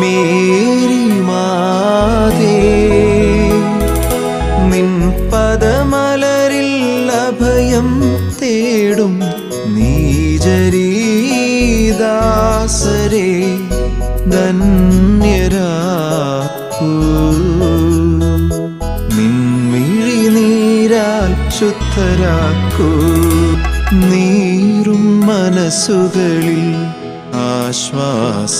Mary മാതേ. നിൻ പദമലരിൽ അഭയം തേടും നീജരീദാസരെ ധന്യരാ നിൻമിഴി നീരാൽ ശുദ്ധരാക്കൂ നീരും മനസ്സുകളിൽ ആശ്വാസമേകും.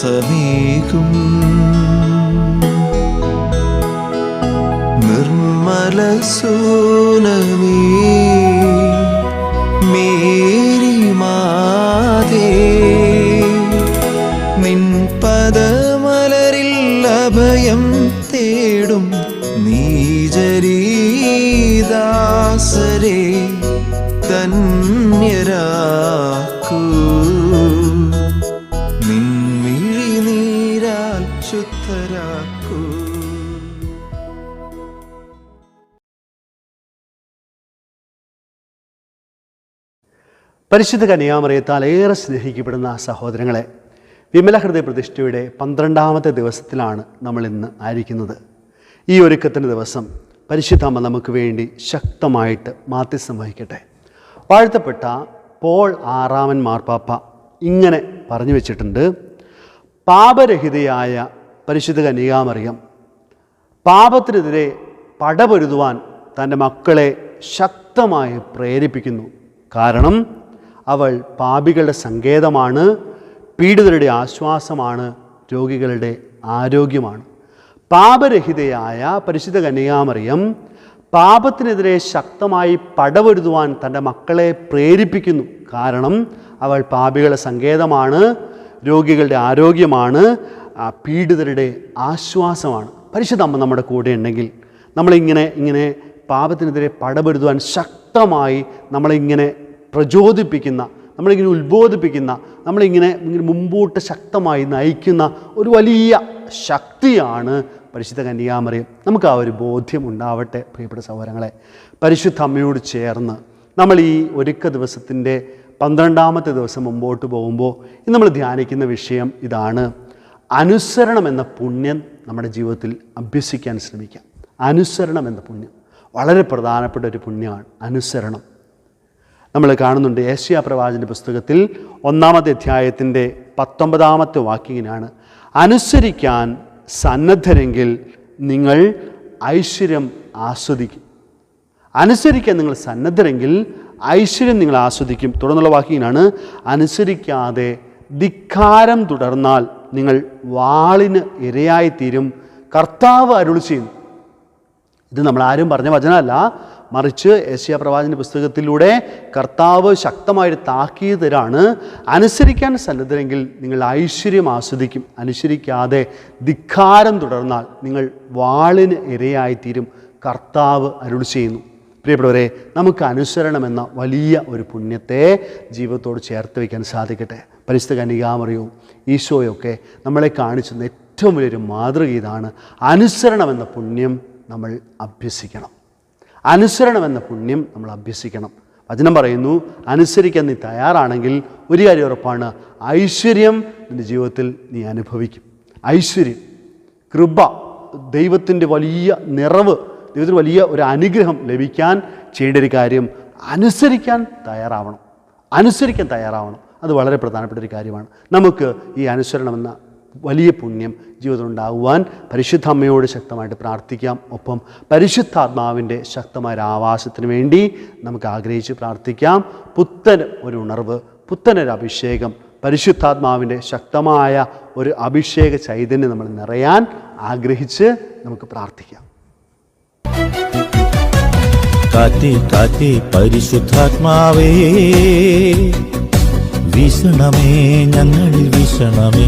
നിർമ്മല സോനമേ നീരാൽ ശുദ്ധരാക്കൂ പരിശുദ്ധ കന്യാമറിയത്താൽ ഏറെ സ്നേഹിക്കപ്പെടുന്ന സഹോദരങ്ങളെ വിമല ഹൃദയ പ്രതിഷ്ഠയുടെ പന്ത്രണ്ടാമത്തെ ദിവസത്തിലാണ് നമ്മൾ ഇന്ന് ആയിരിക്കുന്നത്. ഈ ഒരുക്കത്തിന്റെ ദിവസം പരിശുദ്ധമ്മ നമുക്ക് വേണ്ടി ശക്തമായിട്ട് മാധ്യസ്ഥം വഹിക്കട്ടെ. വാഴ്ത്തപ്പെട്ട പോൾ ആറാമൻ മാർപ്പാപ്പ ഇങ്ങനെ പറഞ്ഞു വെച്ചിട്ടുണ്ട് പാപരഹിതയായ പരിശുദ്ധ കന്യാമറിയം പാപത്തിനെതിരെ പടപൊരുതുവാൻ തന്റെ മക്കളെ ശക്തമായി പ്രേരിപ്പിക്കുന്നു. കാരണം അവൾ പാപികളുടെ സങ്കേതമാണ് പീഡിതരുടെ ആശ്വാസമാണ് രോഗികളുടെ ആരോഗ്യമാണ്. പാപരഹിതയായ പരിശുദ്ധ കന്യാമറിയം പാപത്തിനെതിരെ ശക്തമായി പടവരുതുവാൻ തന്റെ മക്കളെ പ്രേരിപ്പിക്കുന്നു. കാരണം അവൾ പാപികളുടെ സങ്കേതമാണ് രോഗികളുടെ ആരോഗ്യമാണ് പീഡിതരുടെ ആശ്വാസമാണ്. പരിശുദ്ധ അമ്മ നമ്മുടെ കൂടെ ഉണ്ടെങ്കിൽ നമ്മളിങ്ങനെ ഇങ്ങനെ പാപത്തിനെതിരെ പടപെടുത്തുവാൻ ശക്തമായി നമ്മളിങ്ങനെ പ്രചോദിപ്പിക്കുന്ന നമ്മളിങ്ങനെ ഉത്ബോധിപ്പിക്കുന്ന നമ്മളിങ്ങനെ മുമ്പോട്ട് ശക്തമായി നയിക്കുന്ന ഒരു വലിയ ശക്തിയാണ് പരിശുദ്ധ കന്യാമറിയം നമുക്ക് ആ ഒരു ബോധ്യം ഉണ്ടാവട്ടെ പ്രിയപ്പെട്ട സഹോദരങ്ങളെ. പരിശുദ്ധ അമ്മയോട് ചേർന്ന് നമ്മൾ ഈ ഒരുക്ക ദിവസത്തിന്റെ പന്ത്രണ്ടാമത്തെ ദിവസം മുമ്പോട്ട് പോകുമ്പോൾ ഇന്ന് നമ്മൾ ധ്യാനിക്കുന്ന വിഷയം ഇതാണ്. അനുസരണം എന്ന പുണ്യം നമ്മുടെ ജീവിതത്തിൽ അഭ്യസിക്കാൻ ശ്രമിക്കാം. അനുസരണം എന്ന പുണ്യം വളരെ പ്രധാനപ്പെട്ട ഒരു പുണ്യമാണ് അനുസരണം. നമ്മൾ കാണുന്നുണ്ട് ഏഷ്യ പ്രവാചന്റെ പുസ്തകത്തിൽ ഒന്നാമത്തെ അധ്യായത്തിന്റെ പത്തൊമ്പതാമത്തെ വാക്കിങ്ങിനാണ് അനുസരിക്കാൻ സന്നദ്ധരെങ്കിൽ നിങ്ങൾ ഐശ്വര്യം ആസ്വദിക്കും. അനുസരിക്കാൻ നിങ്ങൾ സന്നദ്ധരെങ്കിൽ ഐശ്വര്യം നിങ്ങൾ ആസ്വദിക്കും. തുടർന്നുള്ള വാക്യമാണ് അനുസരിക്കാതെ ധിക്കാരം തുടർന്നാൽ നിങ്ങൾ വാളിന് ഇരയായിത്തീരും കർത്താവ് അരുൾ ചെയ്യും. ഇത് നമ്മൾ ആരും പറഞ്ഞ വചനമല്ല. മറിച്ച് ഏഷ്യ പ്രവാചന പുസ്തകത്തിലൂടെ കർത്താവ് ശക്തമായൊരു താക്കീത് തരാണ് അനുസരിക്കാൻ സന്നദ്ധരെങ്കിൽ നിങ്ങൾ ഐശ്വര്യം ആസ്വദിക്കും. അനുസരിക്കാതെ ധിക്കാരം തുടർന്നാൽ നിങ്ങൾ വാളിന് ഇരയായിത്തീരും കർത്താവ് അരുൾ ചെയ്യുന്നു. പ്രിയപ്പെട്ടവരെ നമുക്ക് അനുസരണമെന്ന വലിയ ഒരു പുണ്യത്തെ ജീവിതത്തോട് ചേർത്ത് വയ്ക്കാൻ സാധിക്കട്ടെ. പരിശുദ്ധ കന്യകാമറിയവും ഈശോയൊക്കെ നമ്മളെ കാണിച്ചുന്ന ഏറ്റവും വലിയൊരു മാതൃക ഇതാണ്. അനുസരണം എന്ന പുണ്യം നമ്മൾ അഭ്യസിക്കണം. അനുസരണം എന്ന പുണ്യം നമ്മൾ അഭ്യസിക്കണം. വചനം പറയുന്നു അനുസരിക്കാൻ നീ തയ്യാറാണെങ്കിൽ ഒരു കാര്യം ഉറപ്പാണ് ഐശ്വര്യം നിന്റെ ജീവിതത്തിൽ നീ അനുഭവിക്കും. ഐശ്വര്യം കൃപ ദൈവത്തിന്റെ വലിയ നിറവ് ദൈവത്തിന് വലിയ ഒരു അനുഗ്രഹം ലഭിക്കാൻ ചെയ്യേണ്ട ഒരു കാര്യം അനുസരിക്കാൻ തയ്യാറാവണം. അനുസരിക്കാൻ തയ്യാറാവണം. അത് വളരെ പ്രധാനപ്പെട്ട ഒരു കാര്യമാണ്. നമുക്ക് ഈ അനുസരണം എന്ന വലിയ പുണ്യം ജീവിതത്തിൽ ഉണ്ടാകുവാൻ പരിശുദ്ധ അമ്മയോട് ശക്തമായിട്ട് പ്രാർത്ഥിക്കാം. ഒപ്പം പരിശുദ്ധാത്മാവിന്റെ ശക്തമായ ആവാസത്തിന് വേണ്ടി നമുക്ക് ആഗ്രഹിച്ച് പ്രാർത്ഥിക്കാം. പുത്തൻ ഒരു ഉണർവ് പുത്തനൊരു അഭിഷേകം പരിശുദ്ധാത്മാവിന്റെ ശക്തമായ ഒരു അഭിഷേക ചൈതന്യം നമ്മൾ നിറയാൻ ആഗ്രഹിച്ച് നമുക്ക് പ്രാർത്ഥിക്കാം. കാത്തി കാത്തി പരിശുദ്ധാത്മാവേ വീശണമേ ഞങ്ങളിൽ വീശണമേ.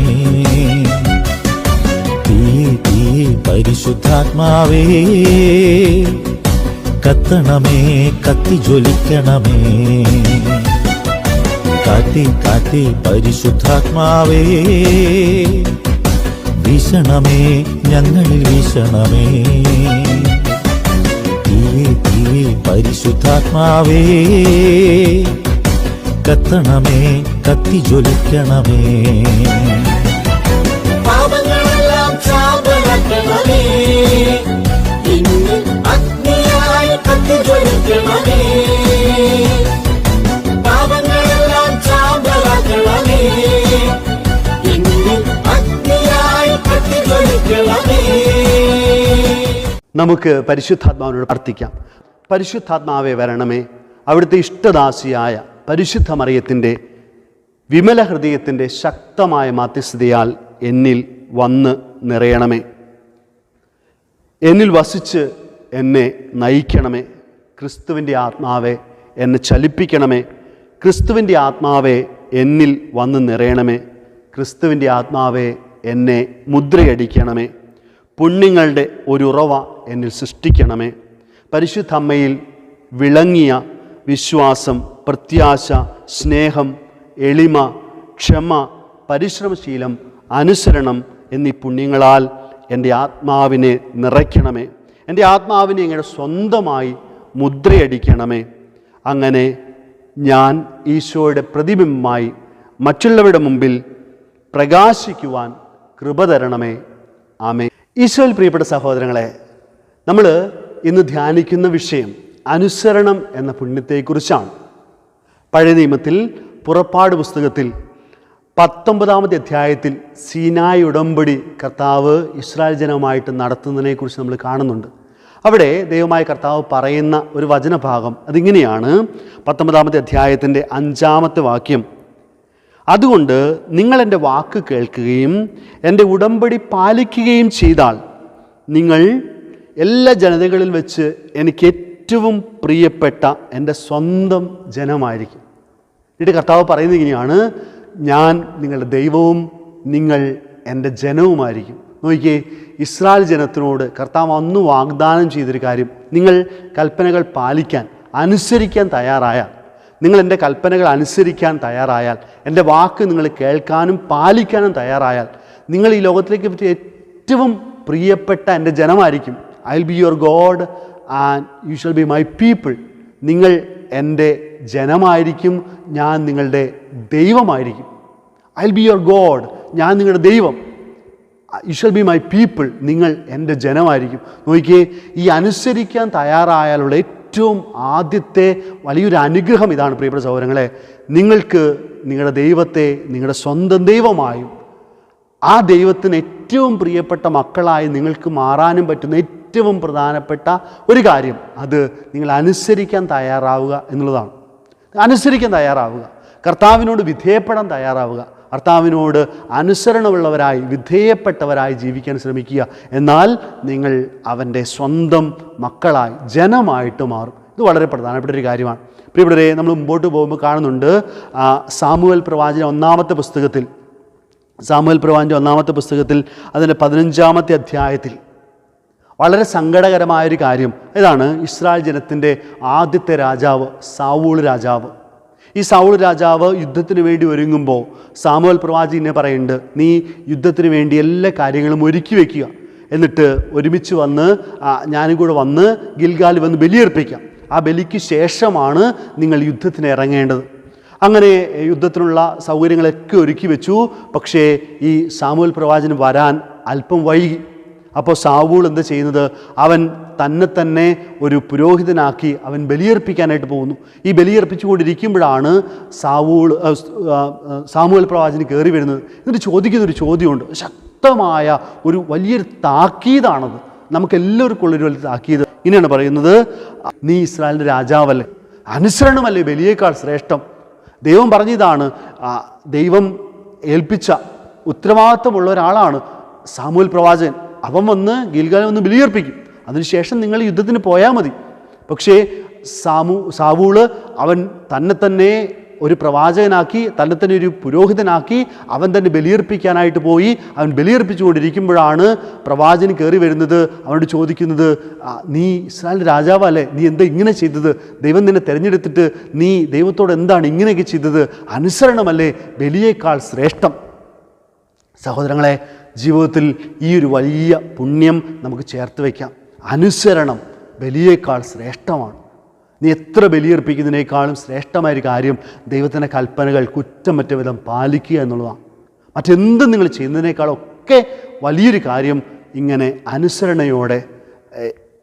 തീ തീ പരിശുദ്ധാത്മാവേ കത്തണമേ കത്തി ജ്വലിക്കണമേ. കാത്തി കാത്തി പരിശുദ്ധാത്മാവേ വീശണമേ ഞങ്ങളിൽ വീശണമേ. തീ തീ പരിശുദ്ധാത്മാവേ കത്തണമേ കത്തി ജ്വലിക്കണമേ പാപങ്ങളെല്ലാം പാപങ്ങളെല്ലാം നമുക്ക് പരിശുദ്ധാത്മാവിനോട് പ്രാർത്ഥിക്കാം. പരിശുദ്ധാത്മാവെ വരണമേ അവിടുത്തെ ഇഷ്ടദാസിയായ പരിശുദ്ധ മറിയത്തിന്റെ വിമല ഹൃദയത്തിന്റെ ശക്തമായ മാധ്യസ്ഥതയാൽ എന്നിൽ വന്ന് നിറയണമേ. എന്നിൽ വസിച്ച് എന്നെ നയിക്കണമേ. ക്രിസ്തുവിന്റെ ആത്മാവെ എന്നെ ചലിപ്പിക്കണമേ. ക്രിസ്തുവിന്റെ ആത്മാവെ എന്നിൽ വന്ന് നിറയണമേ. ക്രിസ്തുവിന്റെ ആത്മാവെ എന്നെ മുദ്രയടിക്കണമേ. പുണ്യങ്ങളുടെ ഒരു ഉറവ എന്നിൽ സൃഷ്ടിക്കണമേ. പരിശുദ്ധമ്മയിൽ വിളങ്ങിയ വിശ്വാസം പ്രത്യാശ സ്നേഹം എളിമ ക്ഷമ പരിശ്രമശീലം അനുസരണം എന്നീ പുണ്യങ്ങളാൽ എന്റെ ആത്മാവിനെ നിറയ്ക്കണമേ. എന്റെ ആത്മാവിനെ ഇങ്ങനെ സ്വന്തമായി മുദ്രയടിക്കണമേ. അങ്ങനെ ഞാൻ ഈശോയുടെ പ്രതിബിംബമായി മറ്റുള്ളവരുടെ മുമ്പിൽ പ്രകാശിക്കുവാൻ കൃപ തരണമേ. ആമേ ഈശോയിൽ പ്രിയപ്പെട്ട സഹോദരങ്ങളെ നമ്മൾ ഇന്ന് ധ്യാനിക്കുന്ന വിഷയം അനുസരണം എന്ന പുണ്യത്തെക്കുറിച്ചാണ്. പഴയ നിയമത്തിൽ പുറപ്പാട് പുസ്തകത്തിൽ പത്തൊമ്പതാമത്തെ അധ്യായത്തിൽ സീനായ് ഉടമ്പടി കർത്താവ് ഇസ്രായേൽ ജനവുമായിട്ട് നടത്തുന്നതിനെക്കുറിച്ച് നമ്മൾ കാണുന്നുണ്ട്. അവിടെ ദൈവമായ കർത്താവ് പറയുന്ന ഒരു വചനഭാഗം അതിങ്ങനെയാണ് പത്തൊമ്പതാമത്തെ അധ്യായത്തിന്റെ അഞ്ചാമത്തെ വാക്യം. അതുകൊണ്ട് നിങ്ങൾ എന്റെ വാക്ക് കേൾക്കുകയും എന്റെ ഉടമ്പടി പാലിക്കുകയും ചെയ്താൽ നിങ്ങൾ എല്ലാ ജനതകളിൽ വെച്ച് എനിക്ക് ഏറ്റവും പ്രിയപ്പെട്ട എന്റെ സ്വന്തം ജനമായിരിക്കും. എന്നിട്ട് കർത്താവ് പറയുന്നത് ഇങ്ങനെയാണ് ഞാൻ നിങ്ങളുടെ ദൈവവും നിങ്ങൾ എന്റെ ജനവുമായിരിക്കും. നോക്കിയേ ഇസ്രായേൽ ജനത്തിനോട് കർത്താവ് അന്ന് വാഗ്ദാനം ചെയ്തൊരു കാര്യം നിങ്ങൾ കൽപ്പനകൾ പാലിക്കാൻ അനുസരിക്കാൻ തയ്യാറായാൽ നിങ്ങൾ എന്റെ കൽപ്പനകൾ അനുസരിക്കാൻ തയ്യാറായാൽ എന്റെ വാക്ക് നിങ്ങൾ കേൾക്കാനും പാലിക്കാനും തയ്യാറായാൽ നിങ്ങൾ ഈ ലോകത്തിലേക്ക് പറ്റിയ ഏറ്റവും പ്രിയപ്പെട്ട എന്റെ ജനമായിരിക്കും. I will be your God and you shall be my people നിങ്ങൾ എന്റെ ജനമായിരിക്കും. ഞാൻ നിങ്ങളുടെ ദൈവമായിരിക്കും. ഐ ബി യുവർ ഗോഡ് ഞാൻ നിങ്ങളുടെ ദൈവം. You shall be my people നിങ്ങൾ എന്റെ ജനമായിരിക്കും. നോക്കിയേ ഈ അനുസരിക്കാൻ തയ്യാറായാലുള്ള ഏറ്റവും ആദ്യത്തെ വലിയൊരു അനുഗ്രഹം ഇതാണ് പ്രിയപ്പെട്ട സഹോദരങ്ങളെ. നിങ്ങൾക്ക് നിങ്ങളുടെ ദൈവത്തെ നിങ്ങളുടെ സ്വന്തം ദൈവമായും ആ ദൈവത്തിന് ഏറ്റവും പ്രിയപ്പെട്ട മക്കളായി നിങ്ങൾക്ക് മാറാനും പറ്റുന്ന ഏറ്റവും പ്രധാനപ്പെട്ട ഒരു കാര്യം. അത് നിങ്ങൾ അനുസരിക്കാൻ തയ്യാറാവുക എന്നുള്ളതാണ്. അനുസരിക്കാൻ തയ്യാറാവുക. കർത്താവിനോട് വിധേയപ്പെടാൻ തയ്യാറാവുക. കർത്താവിനോട് അനുസരണമുള്ളവരായി വിധേയപ്പെട്ടവരായി ജീവിക്കാൻ ശ്രമിക്കുക. എന്നാൽ നിങ്ങൾ അവന്റെ സ്വന്തം മക്കളായി ജനമായിട്ട് മാറും. ഇത് വളരെ പ്രധാനപ്പെട്ട ഒരു കാര്യമാണ്. പ്രിയപ്പെട്ടവരെ നമ്മൾ മുമ്പോട്ട് പോകുമ്പോൾ കാണുന്നുണ്ട് സാമുവൽ പ്രവാചന ഒന്നാമത്തെ പുസ്തകത്തിൽ. സാമുവൽ പ്രവാചന്റെ ഒന്നാമത്തെ പുസ്തകത്തിൽ അതിന്റെ പതിനഞ്ചാമത്തെ അധ്യായത്തിൽ. വളരെ സങ്കടകരമായൊരു കാര്യം. ഇതാണ് ഇസ്രായേൽ ജനത്തിന്റെ ആദ്യത്തെ രാജാവ് സാവൂൾ രാജാവ്. ഈ സാവൂൾ രാജാവ് യുദ്ധത്തിന് വേണ്ടി ഒരുങ്ങുമ്പോൾ സാമുവൽ പ്രവാചകനെ പറയുന്നുണ്ട് നീ യുദ്ധത്തിന് വേണ്ടി എല്ലാ കാര്യങ്ങളും ഒരുക്കി വയ്ക്കുക എന്നിട്ട് ഒരുമിച്ച് വന്ന് ഞാനും കൂടെ വന്ന് ഗിൽഗാലിൽ വന്ന് ബലിയർപ്പിക്കാം. ആ ബലിക്ക് ശേഷമാണ് നിങ്ങൾ യുദ്ധത്തിന് ഇറങ്ങേണ്ടത്. അങ്ങനെ യുദ്ധത്തിനുള്ള സൗകര്യങ്ങളൊക്കെ ഒരുക്കി വെച്ചു. പക്ഷേ ഈ സാമുവൽ പ്രവാചകൻ വരാൻ അല്പം വൈകി. അപ്പോൾ സാവൂൾ എന്ത് ചെയ്യുന്നത്? അവൻ തന്നെ തന്നെ ഒരു പുരോഹിതനാക്കി അവൻ ബലിയർപ്പിക്കാനായിട്ട് പോകുന്നു. ഈ ബലിയർപ്പിച്ചുകൊണ്ടിരിക്കുമ്പോഴാണ് സാവൂൾ ആ, സ്- ആ, ആ, പ്രവാചകന് കയറി വരുന്നത്. എന്നിട്ട് ചോദിക്കുന്ന ഒരു ചോദ്യമുണ്ട്. ശക്തമായ ഒരു വലിയൊരു താക്കീതാണത്. നമുക്കെല്ലാവർക്കും ഉള്ളൊരു വലിയ താക്കീത്. ഇങ്ങനെയാണ് പറയുന്നത്. നീ ഇസ്രായേലിന്റെ രാജാവല്ലേ? അനുസരണമല്ലേ ബലിയേക്കാൾ ശ്രേഷ്ഠം? ദൈവം പറഞ്ഞതാണ് ദൈവം ഏൽപ്പിച്ച ഉത്തരവാദിത്വമുള്ള ഒരാളാണ് സാമൂഹ്യ പ്രവാചകൻ. അവൻ വന്ന് ഗിൽഗാലെ വന്ന് ബലിയർപ്പിക്കും. അതിനുശേഷം നിങ്ങൾ യുദ്ധത്തിന് പോയാൽ മതി. പക്ഷേ സാമു സാവൂൾ അവൻ തന്നെ തന്നെ ഒരു പ്രവാചകനാക്കി തന്നെ തന്നെ ഒരു പുരോഹിതനാക്കി അവൻ തന്നെ ബലിയർപ്പിക്കാനായിട്ട് പോയി. അവൻ ബലിയർപ്പിച്ചുകൊണ്ടിരിക്കുമ്പോഴാണ് പ്രവാചകൻ കയറി വരുന്നത്. അവനോട് ചോദിക്കുന്നത് നീ ഇസ്രായേൽ രാജാവല്ലേ? നീ എന്താ ഇങ്ങനെ ചെയ്തത്? ദൈവം നിന്നെ തിരഞ്ഞെടുത്തിട്ട് നീ ദൈവത്തോട് എന്താണ് ഇങ്ങനെയൊക്കെ ചെയ്തത്? അനുസരണമല്ലേ? ബലിയേക്കാൾ ശ്രേഷ്ഠം. സഹോദരങ്ങളെ ജീവിതത്തിൽ ഈ ഒരു വലിയ പുണ്യം നമുക്ക് ചേർത്ത് വയ്ക്കാം. അനുസരണം ബലിയേക്കാൾ ശ്രേഷ്ഠമാണ്. നീ എത്ര ബലിയർപ്പിക്കുന്നതിനേക്കാളും ശ്രേഷ്ഠമായ ഒരു കാര്യം ദൈവത്തിന്റെ കൽപ്പനകൾ കുറ്റമറ്റ വിധം പാലിക്കുക എന്നുള്ളതാണ്. മറ്റെന്തും നിങ്ങൾ ചെയ്യുന്നതിനേക്കാളൊക്കെ വലിയൊരു കാര്യം ഇങ്ങനെ അനുസരണയോടെ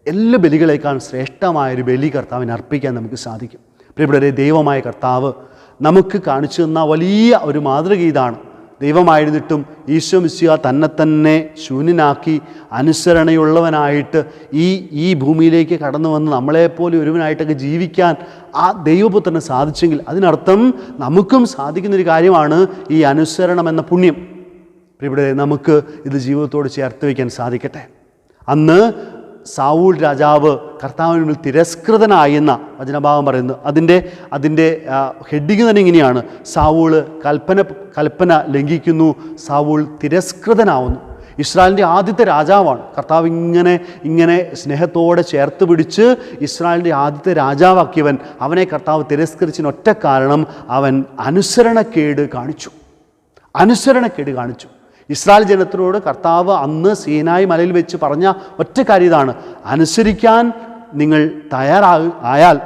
എല്ലാ ബലികളേക്കാളും ശ്രേഷ്ഠമായൊരു ബലി കർത്താവിന് അർപ്പിക്കാൻ നമുക്ക് സാധിക്കും. പ്രിയപ്പെട്ടവരെ ദൈവമായ കർത്താവ് നമുക്ക് കാണിച്ചു തന്ന വലിയ ഒരു മാതൃക ഇതാണ്. ദൈവമായിരുന്നിട്ടും ഈശോ മിസ്സിയ തന്നെ തന്നെ ശൂന്യനാക്കി അനുസരണയുള്ളവനായിട്ട് ഈ ഈ ഭൂമിയിലേക്ക് കടന്നു വന്ന് നമ്മളെപ്പോലെ ഒരുവനായിട്ടൊക്കെ ജീവിക്കാൻ ആ ദൈവപുത്രന് സാധിച്ചെങ്കിൽ അതിനർത്ഥം നമുക്കും സാധിക്കുന്നൊരു കാര്യമാണ് ഈ അനുസരണം എന്ന പുണ്യം. ഇവിടെ നമുക്ക് ഇത് ജീവിതത്തോട് ചേർത്ത് വയ്ക്കാൻ സാധിക്കട്ടെ. അന്ന് സാവൂൾ രാജാവ് കർത്താവിന് മുമ്പിൽ തിരസ്കൃതനായെന്ന വചനഭാവം പറയുന്നു അതിന്റെ അതിന്റെ ഹെഡിങ് തന്നെ ഇങ്ങനെയാണ്. സാവൂൾ കൽപ്പന കൽപ്പന ലംഘിക്കുന്നു സാവൂൾ തിരസ്കൃതനാവുന്നു. ഇസ്രായേലിന്റെ ആദ്യത്തെ രാജാവാണ്. കർത്താവ് ഇങ്ങനെ ഇങ്ങനെ സ്നേഹത്തോടെ ചേർത്ത് പിടിച്ച് ഇസ്രായേലിന്റെ ആദ്യത്തെ രാജാവാക്കിയവൻ അവനെ കർത്താവ് തിരസ്കരിച്ചതിന് ഒറ്റ കാരണം അവൻ അനുസരണക്കേട് കാണിച്ചു. അനുസരണക്കേട് കാണിച്ചു. ഇസ്രായേൽ ജനത്തിനോട് കർത്താവ് അന്ന് സീനായി മലയിൽ വെച്ച് പറഞ്ഞ ഒറ്റ കാര്യം ഇതാണ്. അനുസരിക്കാൻ നിങ്ങൾ തയ്യാറാ ആയാൽ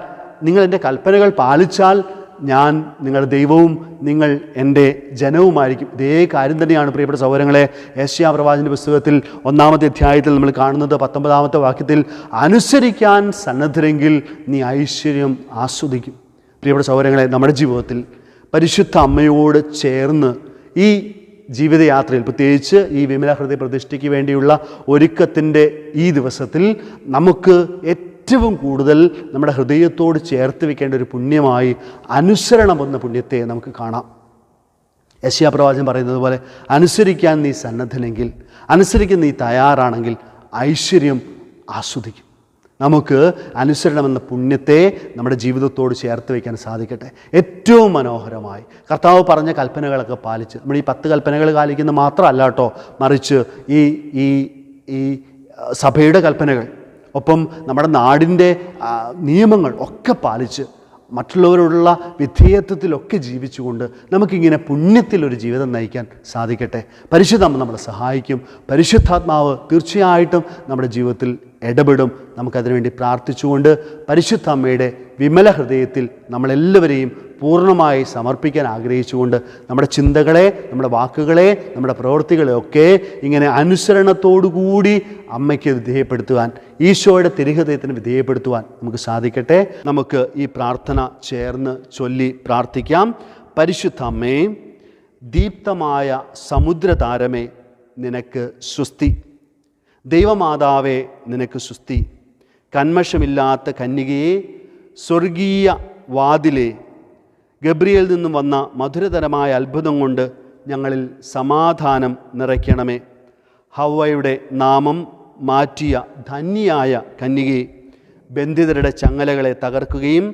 നിങ്ങൾ എന്റെ കൽപ്പനകൾ പാലിച്ചാൽ ഞാൻ നിങ്ങളുടെ ദൈവവും നിങ്ങൾ എന്റെ ജനവുമായിരിക്കും. ഇതേ കാര്യം തന്നെയാണ് പ്രിയപ്പെട്ട സൗകര്യങ്ങളെ ഏഷ്യാ പ്രവാചന്റെ പുസ്തകത്തിൽ ഒന്നാമത്തെ അധ്യായത്തിൽ നമ്മൾ കാണുന്നത് പത്തൊമ്പതാമത്തെ വാക്യത്തിൽ അനുസരിക്കാൻ സന്നദ്ധരെങ്കിൽ നീ ഐശ്വര്യം ആസ്വദിക്കും. പ്രിയപ്പെട്ട സൗകര്യങ്ങളെ നമ്മുടെ ജീവിതത്തിൽ പരിശുദ്ധ അമ്മയോട് ചേർന്ന് ഈ ജീവിതയാത്രയിൽ പ്രത്യേകിച്ച് ഈ വിമല ഹൃദയ പ്രതിഷ്ഠയ്ക്ക് വേണ്ടിയുള്ള ഒരുക്കത്തിന്റെ ഈ ദിവസത്തിൽ നമുക്ക് ഏറ്റവും കൂടുതൽ നമ്മുടെ ഹൃദയത്തോട് ചേർത്ത് വെക്കേണ്ട ഒരു പുണ്യമായി അനുസരണം എന്ന പുണ്യത്തെ നമുക്ക് കാണാം. യശ്യാപ്രവാചം പറയുന്നത് പോലെ അനുസരിക്കാൻ നീ സന്നദ്ധനെങ്കിൽ അനുസരിക്കാൻ നീ തയ്യാറാണെങ്കിൽ ഐശ്വര്യം ആസ്വദിക്കും. നമുക്ക് അനുസരണമെന്ന പുണ്യത്തെ നമ്മുടെ ജീവിതത്തോട് ചേർത്ത് വയ്ക്കാൻ സാധിക്കട്ടെ. ഏറ്റവും മനോഹരമായി കർത്താവ് പറഞ്ഞ കൽപ്പനകളൊക്കെ പാലിച്ച് നമ്മൾ ഈ പത്ത് കൽപ്പനകൾ പാലിക്കുന്ന മാത്രമല്ല കേട്ടോ മറിച്ച് ഈ ഈ ഈ സഭയുടെ കൽപ്പനകൾ ഒപ്പം നമ്മുടെ നാടിന്റെ നിയമങ്ങൾ ഒക്കെ പാലിച്ച് മറ്റുള്ളവരോടുള്ള വിധേയത്വത്തിലൊക്കെ ജീവിച്ചുകൊണ്ട് നമുക്കിങ്ങനെ പുണ്യത്തിലൊരു ജീവിതം നയിക്കാൻ സാധിക്കട്ടെ. പരിശുദ്ധം നമ്മളെ സഹായിക്കും. പരിശുദ്ധാത്മാവ് തീർച്ചയായിട്ടും നമ്മുടെ ജീവിതത്തിൽ ഇടപെടും. നമുക്കതിനുവേണ്ടി പ്രാർത്ഥിച്ചുകൊണ്ട് പരിശുദ്ധ അമ്മയുടെ വിമല ഹൃദയത്തിൽ നമ്മളെല്ലാവരെയും പൂർണമായി സമർപ്പിക്കാൻ ആഗ്രഹിച്ചുകൊണ്ട് നമ്മുടെ ചിന്തകളെ നമ്മുടെ വാക്കുകളെ നമ്മുടെ പ്രവൃത്തികളെയൊക്കെ ഇങ്ങനെ അനുസരണത്തോടുകൂടി അമ്മയ്ക്ക് വിധേയപ്പെടുത്തുവാൻ ഈശോയുടെ തിരുഹൃദയത്തിന് വിധേയപ്പെടുത്തുവാൻ നമുക്ക് സാധിക്കട്ടെ. നമുക്ക് ഈ പ്രാർത്ഥന ചേർന്ന് ചൊല്ലി പ്രാർത്ഥിക്കാം. പരിശുദ്ധ അമ്മേ ദീപ്തമായ സമുദ്രതാരമേ നിനക്ക് സ്വസ്തി. ദൈവമാതാവേ നിനക്ക് സുസ്തി കന്മഷമില്ലാത്ത കന്യകയെ സ്വർഗീയ വാതിലെ ഗബ്രിയിൽ നിന്നും വന്ന മധുരതരമായ അത്ഭുതം കൊണ്ട് ഞങ്ങളിൽ സമാധാനം നിറയ്ക്കണമേ. ഹവയുടെ നാമം മാറ്റിയ ധന്യായ കന്യകയെ ബന്ധിതരുടെ ചങ്ങലകളെ തകർക്കുകയും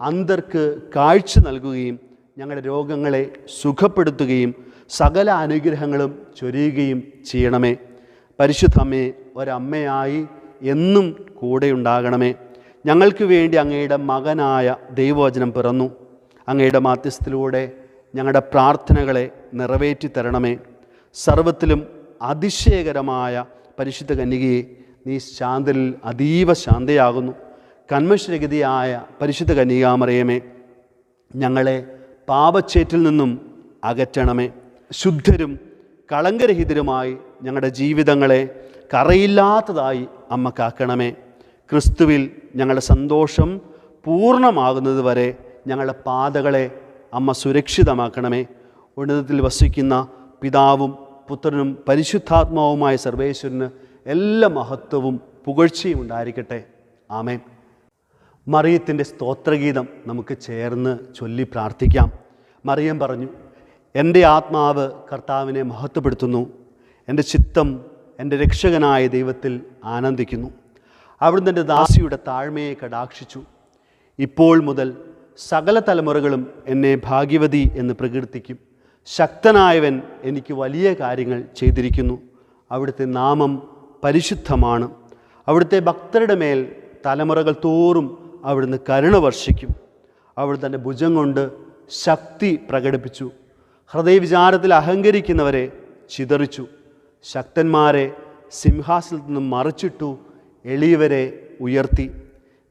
അന്തർക്ക് കാഴ്ച നൽകുകയും ഞങ്ങളുടെ രോഗങ്ങളെ സുഖപ്പെടുത്തുകയും സകല അനുഗ്രഹങ്ങളും ചൊരിയുകയും ചെയ്യണമേ. പരിശുദ്ധമ്മേ ഒരമ്മയായി എന്നും കൂടെ ഉണ്ടാകണമേ ഞങ്ങൾക്ക് വേണ്ടി അങ്ങയുടെ മകനായ ദൈവവചനം പിറന്നു. അങ്ങയുടെ മാധ്യസ്ഥത്തിലൂടെ ഞങ്ങളുടെ പ്രാർത്ഥനകളെ നിറവേറ്റി തരണമേ. സർവത്തിലും അതിശയകരമായ പരിശുദ്ധ കന്യകയെ നീ ശാന്തലിൽ അതീവ ശാന്തയാകുന്നു. കന്മശരഗതിയായ പരിശുദ്ധ കന്യകാമറിയമേ ഞങ്ങളെ പാപച്ചേറ്റിൽ നിന്നും അകറ്റണമേ. ശുദ്ധരും കളങ്കരഹിതരുമായി ഞങ്ങളുടെ ജീവിതങ്ങളെ കറയില്ലാത്തതായി അമ്മ കാക്കണമേ. ക്രിസ്തുവിൽ ഞങ്ങളുടെ സന്തോഷം പൂർണമാകുന്നത് വരെ ഞങ്ങളുടെ പാതകളെ അമ്മ സുരക്ഷിതമാക്കണമേ. ഉന്നതത്തിൽ വസിക്കുന്ന പിതാവും പുത്രനും പരിശുദ്ധാത്മാവുമായ സർവേശ്വരന് എല്ലാ മഹത്വവും പുകഴ്ചയും ഉണ്ടായിരിക്കട്ടെ. ആമേൻ. മറിയത്തിന്റെ സ്തോത്രഗീതം നമുക്ക് ചേർന്ന് ചൊല്ലി പ്രാർത്ഥിക്കാം. മറിയം പറഞ്ഞു എന്റെ ആത്മാവ് കർത്താവിനെ മഹത്വപ്പെടുത്തുന്നു. എന്റെ ചിത്തം എന്റെ രക്ഷകനായ ദൈവത്തിൽ ആനന്ദിക്കുന്നു. അവിടുന്ന് എന്റെ ദാസിയുടെ താഴ്മയെ കടാക്ഷിച്ചു. ഇപ്പോൾ മുതൽ സകല തലമുറകളും എന്നെ ഭാഗ്യവതി എന്ന് പ്രകീർത്തിക്കും. ശക്തനായവൻ എനിക്ക് വലിയ കാര്യങ്ങൾ ചെയ്തിരിക്കുന്നു. അവിടുത്തെ നാമം പരിശുദ്ധമാണ്. അവിടുത്തെ ഭക്തരുടെ മേൽ തലമുറകൾ തോറും അവിടുന്ന് കരുണ വർഷിക്കും. അവൾ തന്റെ ഭുജം കൊണ്ട് ശക്തി പ്രകടിപ്പിച്ചു. ഹൃദയവിചാരത്തിൽ അഹങ്കരിക്കുന്നവരെ ചിതറിച്ചു. ശക്തന്മാരെ സിംഹാസനത്തിൽ നിന്നും മറിച്ചിട്ടു എളിയവരെ ഉയർത്തി.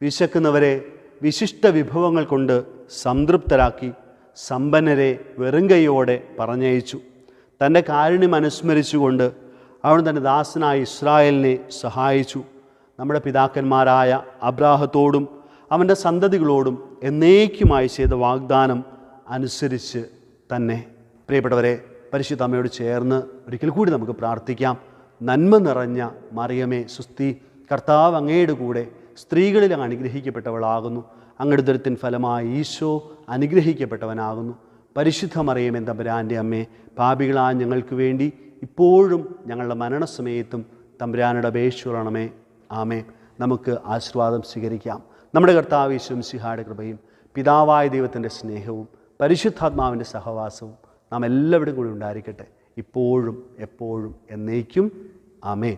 വിശക്കുന്നവരെ വിശിഷ്ട വിഭവങ്ങൾ കൊണ്ട് സംതൃപ്തരാക്കി സമ്പന്നരെ വെറുങ്കൈയോടെ പറഞ്ഞയച്ചു. തന്റെ കാരുണ്യം അനുസ്മരിച്ചുകൊണ്ട് അവൻ തന്റെ ദാസനായ ഇസ്രായേലിനെ സഹായിച്ചു. നമ്മുടെ പിതാക്കന്മാരായ അബ്രാഹത്തോടും അവന്റെ സന്തതികളോടും എന്നേക്കുമായി ചെയ്ത വാഗ്ദാനം അനുസരിച്ച് തന്നെ. പ്രിയപ്പെട്ടവരെ പരിശുദ്ധ അമ്മയോട് ചേർന്ന് ഒരിക്കൽ കൂടി നമുക്ക് പ്രാർത്ഥിക്കാം. നന്മ നിറഞ്ഞ മറിയമേ സുസ്തി കർത്താവ് അങ്ങയുടെ കൂടെ സ്ത്രീകളിൽ അങ്ങ് അനുഗ്രഹിക്കപ്പെട്ടവളാകുന്നു. അങ്ങയുടെ ദുരത്തിൻ ഫലമായി ഈശോ അനുഗ്രഹിക്കപ്പെട്ടവനാകുന്നു. പരിശുദ്ധ മറിയമേ തമ്പുരാന്റെ അമ്മേ പാപികളായ ഞങ്ങൾക്ക് വേണ്ടി ഇപ്പോഴും ഞങ്ങളുടെ മരണസമയത്തും തമ്പുരാനുടെ അപേക്ഷണമേ ആമേ നമുക്ക് ആശീർവാദം സ്വീകരിക്കാം. നമ്മുടെ കർത്താവ് ഈശ്വം സിഹായുടെ കൃപയും പിതാവായ ദൈവത്തിന്റെ സ്നേഹവും പരിശുദ്ധാത്മാവിന്റെ സഹവാസവും നാം എല്ലാവരും കൂടി ഉണ്ടായിരിക്കട്ടെ. ഇപ്പോഴും എപ്പോഴും എന്നേക്കും. ആമേ